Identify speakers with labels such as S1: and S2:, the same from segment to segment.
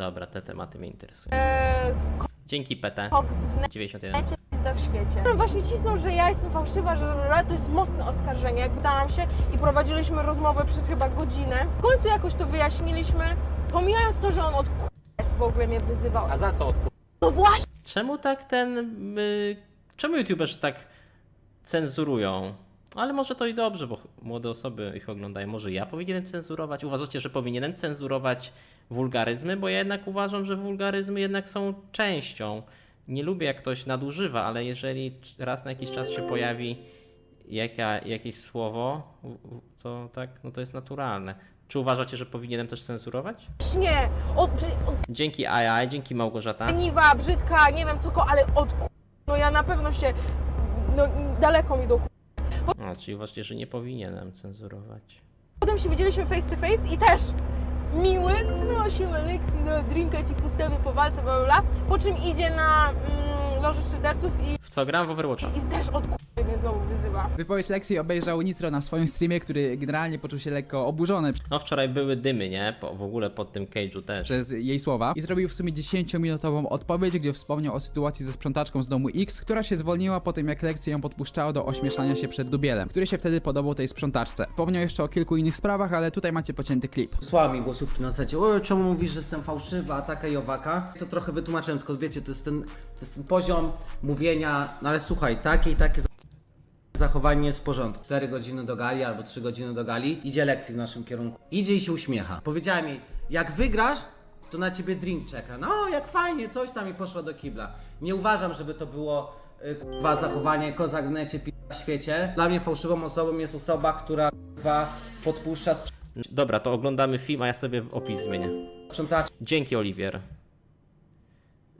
S1: Dobra, te tematy mnie interesują.
S2: e,
S1: Dzięki PT.
S2: koks w necie
S1: 91.
S2: pizda w świecie. Tam właśnie cisnął, że ja jestem fałszywa, że to jest mocne oskarżenie. Jak dałam się i prowadziliśmy rozmowę przez chyba godzinę. W końcu jakoś to wyjaśniliśmy, pomijając to, że on od k- w ogóle mnie wyzywał.
S1: A za co od
S2: No właśnie!
S1: Czemu tak ten. Y, czemu YouTuberzy tak cenzurują? Ale może to i dobrze, bo młode osoby ich oglądają. Może ja powinienem cenzurować? Uważacie, że powinienem cenzurować wulgaryzmy? Bo ja jednak uważam, że wulgaryzmy jednak są częścią. Nie lubię jak ktoś nadużywa, ale jeżeli raz na jakiś czas się pojawi jaka, jakieś słowo, to tak, no to jest naturalne. Czy uważacie, że powinienem też cenzurować?
S2: Nie! Od,
S1: Dzięki AI, dzięki Małgorzata.
S2: leniwa, brzydka, nie wiem co, ko, ale od k- No ja na pewno się... No daleko mi do k-
S1: A, czyli uważacie, że nie powinienem cenzurować.
S2: Potem się widzieliśmy face to face i też miły, no siłę lekcji, no drinka ci postawię po walce, bla bla bla. Po czym idzie na mm, loży szyderców i,
S1: W co gram w Overwatcha?
S2: i też od k- mnie znowu wyzywa.
S3: Wypowiedź Lexi obejrzał Nitro na swoim streamie, który generalnie poczuł się lekko oburzony
S1: No wczoraj były dymy, nie? Po, w ogóle pod tym cage'u też.
S3: przez jej słowa i zrobił w sumie 10-minutową odpowiedź, gdzie wspomniał o sytuacji ze sprzątaczką z domu X, która się zwolniła po tym, jak Lexi ją podpuszczała do ośmieszania się przed dubielem, który się wtedy podobał tej sprzątaczce. Wspomniał jeszcze o kilku innych sprawach, ale tutaj macie pocięty klip.
S4: Słała mi głosówki na zasadzie, o czemu mówisz, że jestem fałszywa, a taka i owaka. To trochę wytłumaczyłem, tylko wiecie, to jest ten, to jest ten poziom mówienia, no ale słuchaj, takie i takie zachowanie jest w porządku. 4 godziny do gali albo 3 godziny do gali, idzie Lexi w naszym kierunku. Idzie i się uśmiecha. Powiedziałem jej, jak wygrasz, to na ciebie drink czeka. No, jak fajnie, coś tam i poszła do kibla. Nie uważam, żeby to było y, kurwa zachowanie kozak w necie, w świecie. Dla mnie fałszywą osobą jest osoba, która kurwa podpuszcza
S1: Dobra, to oglądamy film, a ja sobie opis zmienię.
S4: sprzątaczkę
S1: Dzięki, Oliwier.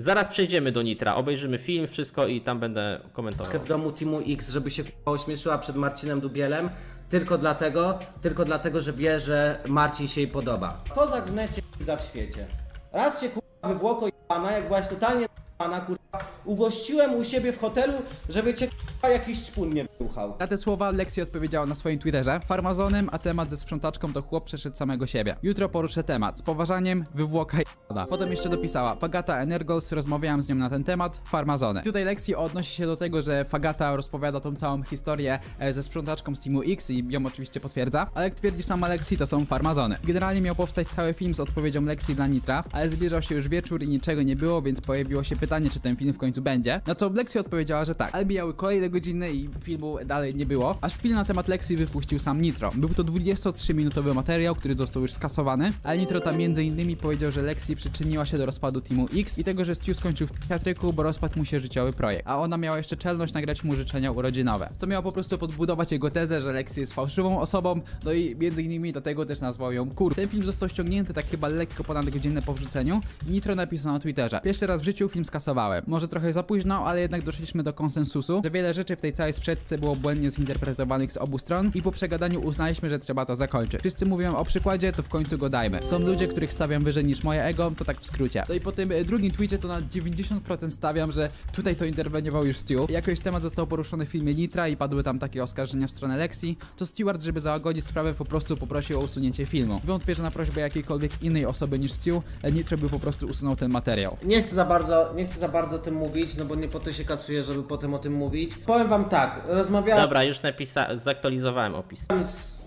S1: Zaraz przejdziemy do Nitra, obejrzymy film, wszystko i tam będę komentował.
S4: w domu Teamu X, żeby się kurwa ośmieszyła przed Marcinem Dubielem. Tylko dlatego, tylko dlatego, że wie, że Marcin się jej podoba. Kozak w necie w świecie. Raz się kurwa wywłoko pana, jak byłaś totalnie pana kurwa, ugościłem u siebie w hotelu, żeby cię kurwa jakiś ćpun nie wyruchał.
S3: Na te słowa Lexi odpowiedziała na swoim Twitterze farmazonem, a temat ze sprzątaczką to chłop przeszedł samego siebie. Jutro poruszę temat. Z poważaniem, wywłoka i. Potem jeszcze dopisała Fagata Energos, rozmawiałam z nią na ten temat, farmazony. Tutaj Lexi odnosi się do tego, że Fagata rozpowiada tą całą historię e, ze sprzątaczką z Teamu X i ją oczywiście potwierdza, ale jak twierdzi sama Lexi, to są farmazony. Generalnie miał powstać cały film z odpowiedzią Lexi dla Nitra, ale zbliżał się już wieczór i niczego nie było, więc pojawiło się pytanie, czy ten film w końcu będzie. Na co Lexi odpowiedziała, że tak. Ale mijały kolejne godziny i filmu dalej nie było, aż film na temat Lexi wypuścił sam Nitro. Był to 23-minutowy materiał, który został już skasowany, ale Nitro tam między innymi powiedział, że Lexi przyczyniła się do rozpadu Teamu X i tego, że Stu skończył w psychiatryku, bo rozpadł mu się życiowy projekt, a ona miała jeszcze czelność nagrać mu życzenia urodzinowe, co miało po prostu podbudować jego tezę, że Lexi jest fałszywą osobą, no i między innymi dlatego też nazwał ją kur. Ten film został ściągnięty tak chyba lekko ponad godzinę po wrzuceniu i Nitro napisał na Twitterze. Pierwszy raz w życiu film skasowałem. Może trochę za późno, ale jednak doszliśmy do konsensusu, że wiele rzeczy w tej całej sprzedce było błędnie zinterpretowanych z obu stron i po przegadaniu uznaliśmy, że trzeba to zakończyć. Wszyscy mówią o przykładzie, to w końcu go dajmy. Są ludzie, których stawiam wyżej niż moje ego, to tak w skrócie. No i po tym e, drugim tweetie to na 90% stawiam, że tutaj to interweniował już Stu. Jakoś temat został poruszony w filmie Nitra i padły tam takie oskarżenia w stronę Lexi, to Stewart, żeby załagodzić sprawę, po prostu poprosił o usunięcie filmu. Wątpię, że na prośbę jakiejkolwiek innej osoby niż Stu, e, Nitro by po prostu usunął ten materiał.
S4: Nie chcę za bardzo, nie chcę za bardzo tym no bo nie po to się kasuje, żeby potem o tym mówić. Powiem wam tak, rozmawiałem
S1: Dobra, już napisa- zaktualizowałem opis.
S4: z...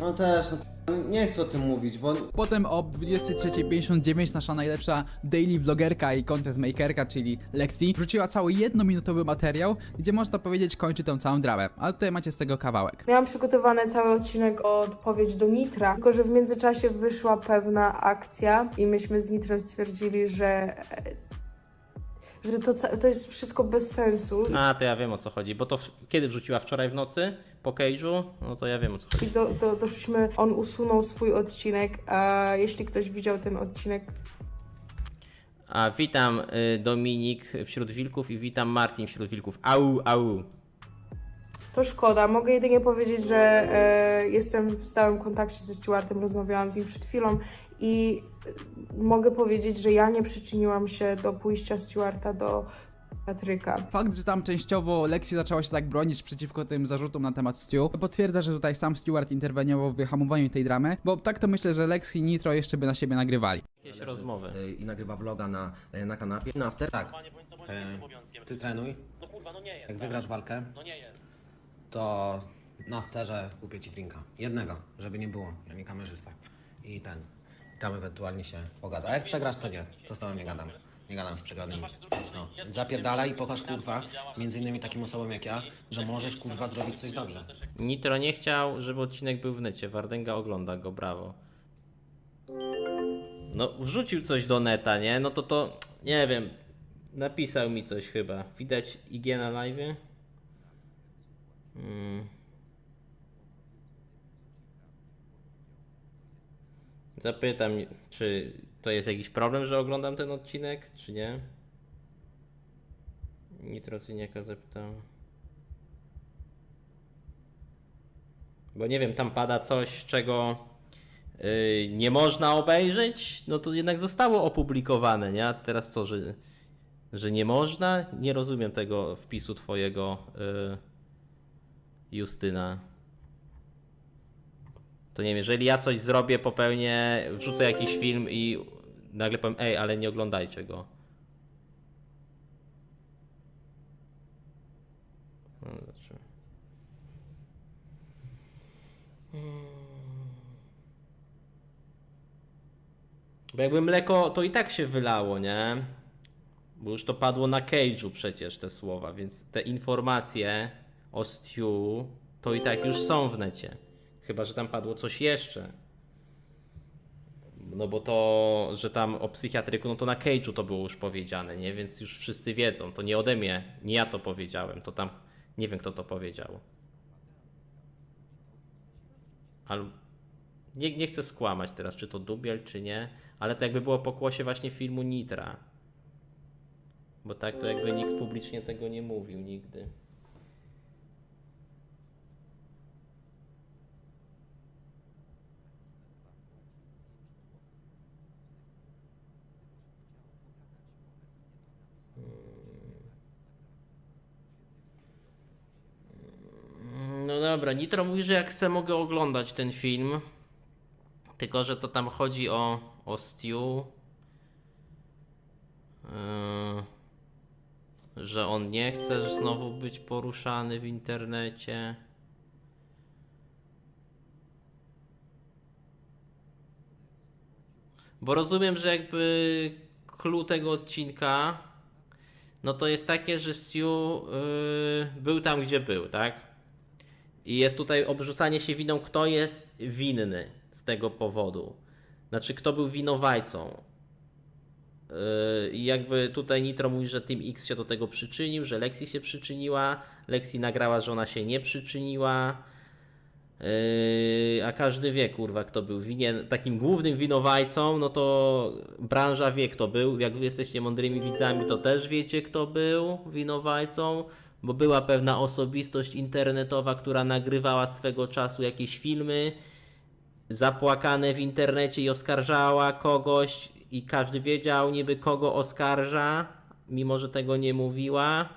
S4: No też, no, nie chcę o tym mówić, bo
S3: Potem o 23.59 nasza najlepsza daily vlogerka i content makerka, czyli Lexi, wrzuciła cały jednominutowy materiał, gdzie można powiedzieć kończy tą całą dramę. Ale tutaj macie z tego kawałek.
S5: Miałam przygotowany cały odcinek o odpowiedź do Nitra, tylko że w międzyczasie wyszła pewna akcja i myśmy z Nitrem stwierdzili, że, że to, to jest wszystko bez sensu.
S1: A, to ja wiem o co chodzi, bo to w- kiedy wrzuciła wczoraj w nocy po cage'u, no to ja wiem o co chodzi.
S5: I do, do, doszliśmy, on usunął swój odcinek, a jeśli ktoś widział ten odcinek,
S1: A witam y, Dominik wśród wilków i witam Martin wśród wilków. Au, au.
S5: To szkoda. Mogę jedynie powiedzieć, że e, jestem w stałym kontakcie ze Stuartem, rozmawiałam z nim przed chwilą i e, mogę powiedzieć, że ja nie przyczyniłam się do pójścia Stuarta do Patryka.
S3: Fakt, że tam częściowo Lexi zaczęła się tak bronić przeciwko tym zarzutom na temat Stu, to potwierdza, że tutaj sam Stewart interweniował w wyhamowaniu tej dramy, bo tak to myślę, że Lexi i Nitro jeszcze by na siebie nagrywali.
S1: Jakieś rozmowy.
S6: y, i nagrywa vloga na, y, na kanapie. Na after, tak. E, ty trenuj.
S1: No kurwa, no nie jest.
S6: Jak wygrasz walkę,
S1: No nie jest.
S6: To na afterze kupię ci drinka. Jednego, żeby nie było. Ja nie kamerzysta. I ten. Tam ewentualnie się pogada. A jak przegrasz, to nie. To z tobą nie gadam. Nie gadam z przegranymi. No. Zapierdalaj i pokaż kurwa, między innymi takim osobom jak ja, że możesz kurwa zrobić coś dobrze.
S1: Nitro nie chciał, żeby odcinek był w necie. Wardęga ogląda go, brawo. No, wrzucił coś do neta, nie? No to to, nie wiem, napisał mi coś chyba. Widać IG na live? Hmm. Zapytam, czy to jest jakiś problem, że oglądam ten odcinek, czy nie? Nitrocyniaka zapytał. Bo nie wiem, tam pada coś, czego yy, nie można obejrzeć, no to jednak zostało opublikowane, nie? A teraz co, że, że nie można? Nie rozumiem tego wpisu twojego, yy, Justyna. To nie wiem, jeżeli ja coś zrobię, popełnię, wrzucę jakiś film i nagle powiem, ej, ale nie oglądajcie go. No. Bo jakby mleko, to i tak się wylało, nie? Bo już to padło na Cage'u przecież te słowa, więc te informacje o Stew to i tak już są w necie. Chyba, że tam padło coś jeszcze. No bo to, że tam o psychiatryku, no to na Cage'u to było już powiedziane, nie? Więc już wszyscy wiedzą. To nie ode mnie, nie ja to powiedziałem, to tam nie wiem kto to powiedział. Ale nie, nie chcę skłamać teraz, czy to dubiel, czy nie, ale to jakby było pokłosie właśnie filmu Nitra. Bo tak to jakby nikt publicznie tego nie mówił nigdy. No dobra, Nitro mówi, że jak chce mogę oglądać ten film. Tylko, że to tam chodzi o, o Stew. Yy, że on nie chce znowu być poruszany w internecie. Bo rozumiem, że jakby clue tego odcinka no to jest takie, że Stu yy, był tam, gdzie był, tak? I jest tutaj obrzucanie się winą, kto jest winny z tego powodu. Znaczy, kto był winowajcą. Yy, I jakby tutaj Nitro mówi, że Team X się do tego przyczynił, że Lexi się przyczyniła. Lexi nagrała, że ona się nie przyczyniła. Yy, a każdy wie, kurwa, kto był winien. Takim głównym winowajcą, no to branża wie, kto był. Jak wy jesteście mądrymi widzami, to też wiecie, kto był winowajcą, bo była pewna osobistość internetowa, która nagrywała swego czasu jakieś filmy zapłakane w internecie i oskarżała kogoś, i każdy wiedział niby kogo oskarża, mimo że tego nie mówiła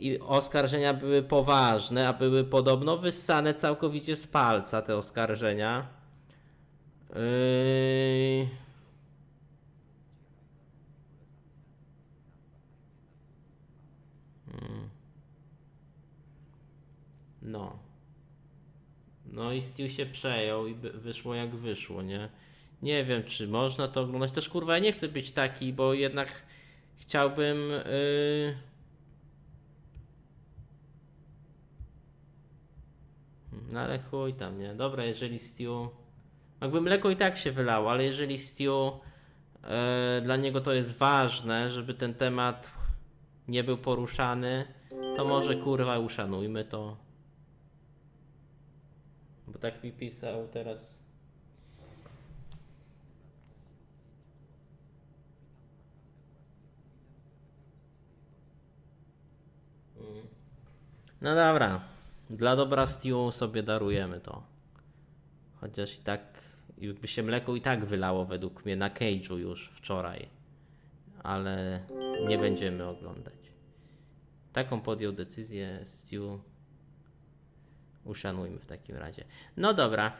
S1: i oskarżenia były poważne, a były podobno wyssane całkowicie z palca te oskarżenia. Yy... No. No i Steel się przejął i wyszło jak wyszło, nie? Nie wiem, czy można to oglądać. Też kurwa, ja nie chcę być taki, bo jednak chciałbym. Yy... No ale chuj tam, nie? Dobra, jeżeli Stew... Jakby mleko i tak się wylało, ale jeżeli Stew... E, dla niego to jest ważne, żeby ten temat nie był poruszany, to może kurwa uszanujmy to. Bo tak mi pisał teraz... Mm. No dobra. Dla dobra Stew sobie darujemy to. Chociaż i tak, jakby się mleko i tak wylało według mnie na Cage'u już wczoraj. ale nie będziemy oglądać. Taką podjął decyzję Stu. Uszanujmy w takim razie. No dobra.